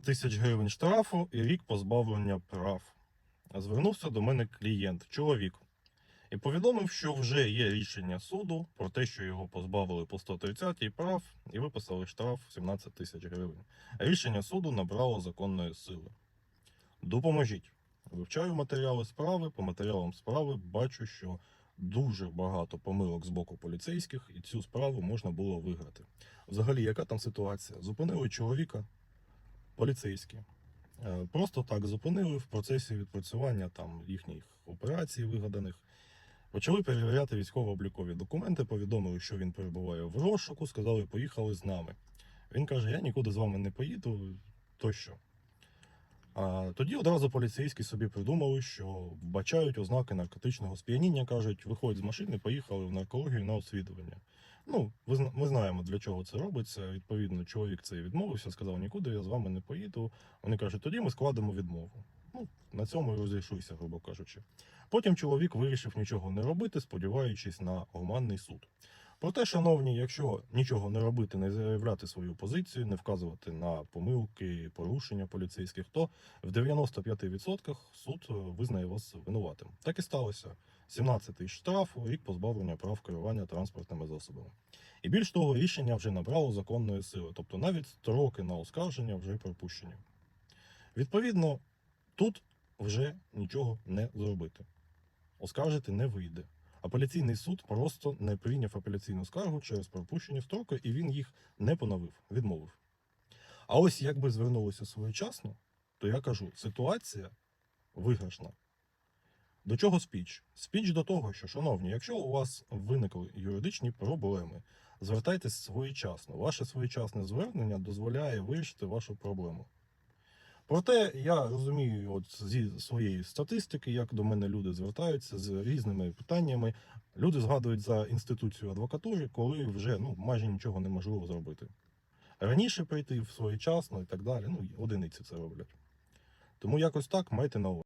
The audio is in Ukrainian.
тисяч гривень штрафу і рік позбавлення прав. Звернувся до мене клієнт, чоловік, і повідомив, що вже є рішення суду про те, що його позбавили по 130 прав і виписали штраф 17 тисяч гривень. Рішення суду набрало законної сили. Допоможіть. Вивчаю матеріали справи. По матеріалам справи бачу, що дуже багато помилок з боку поліцейських, і цю справу можна було виграти. Взагалі, яка там ситуація? Зупинили чоловіка, поліцейські. Е, Просто так зупинили в процесі відпрацювання там їхніх операцій вигаданих. Почали перевіряти військово-облікові документи, повідомили, що він перебуває в розшуку, сказали, поїхали з нами. Він каже: Я нікуди з вами не поїду, тощо. А тоді одразу поліцейські собі придумали, що вбачають ознаки наркотичного сп'яніння, кажуть, виходять з машини, поїхали в наркологію на освідування. Ну, ми знаємо, для чого це робиться. Відповідно, чоловік це відмовився, сказав, нікуди я з вами не поїду. Вони кажуть, тоді ми складемо відмову. Ну, на цьому і розійшлися, грубо кажучи. Потім чоловік вирішив нічого не робити, сподіваючись на гуманний суд. Проте, шановні, якщо нічого не робити, не заявляти свою позицію, не вказувати на помилки, порушення поліцейських, то в 95% суд е, визнає вас винуватим. Так і сталося. 17 тисяч штрафу, рік позбавлення прав керування транспортними засобами. І більш того, рішення вже набрало законної сили, тобто навіть строки на оскарження вже пропущені. Відповідно, тут вже нічого не зробити. Оскаржити не вийде. Апеляційний суд просто не прийняв апеляційну скаргу через пропущені строки, і він їх не поновив, відмовив. А ось якби звернулося своєчасно, то я кажу, ситуація виграшна. До чого спіч? Спіч до того, що, шановні, якщо у вас виникли юридичні проблеми, звертайтесь своєчасно. Ваше своєчасне звернення дозволяє вирішити вашу проблему. Проте я розумію, от зі своєї статистики, як до мене люди звертаються з різними питаннями. Люди згадують за інституцію адвокатури, коли вже ну майже нічого неможливо зробити. Раніше прийти своєчасно і так далі. Ну, одиниці це роблять. Тому якось так майте на увазі.